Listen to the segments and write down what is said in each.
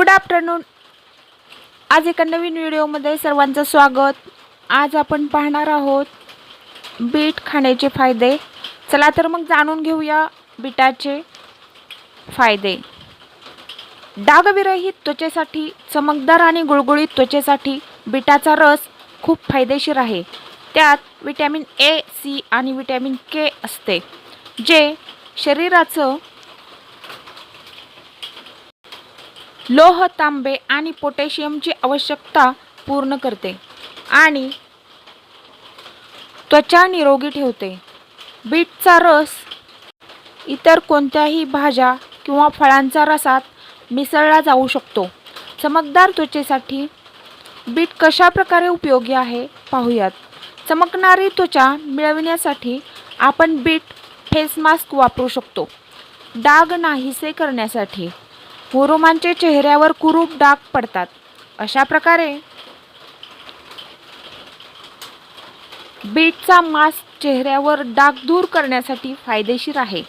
Good afternoon आज एका नवीन व्हिडिओमध्ये सर्वांचं स्वागत. आज आपण पाहणार आहोत बीट खाण्याचे फायदे. चला तर मग जाणून घेऊया बीटाचे फायदे. डागविरहित त्वचेसाठी चमकदार आणि गुळगुळीत त्वचेसाठी बीटाचा रस खूप फायदेशीर आहे. त्यात विटॅमिन ए सी आणि विटॅमिन के असते जे शरीराचं लोह तांबे आणि पोटॅशियमची आवश्यकता पूर्ण करते आणि त्वचा निरोगी ठेवते. बीटचा रस इतर कोणत्याही भाज्या किंवा फळांच्या रसात मिसळला जाऊ शकतो. चमकदार त्वचेसाठी बीट कशा प्रकारे उपयोगी आहे पाहूयात. चमकणारी त्वचा मिळविण्यासाठी आपण बीट फेस मास्क वापरू शकतो. डाग नाहीसे करण्यासाठी. हुरुमांचे चेहऱ्यावर कुरूप डाग पडतात. अशा प्रकारे बीटचा मास्क चेहऱ्यावर डाग दूर करण्यासाठी फायदेशीर आहे.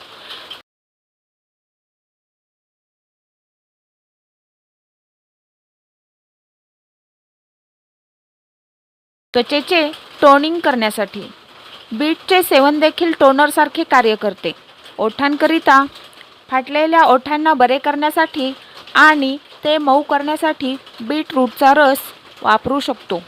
त्वचेचे टोनिंग करण्यासाठी. बीटचे सेवन देखील टोनरसारखे कार्य करते. ओठांकरिता फाटलेल्या ओठांना बरे करण्यासाठी आणि ते मऊ करण्यासाठी बीटरूटचा रस वापरू शकतो.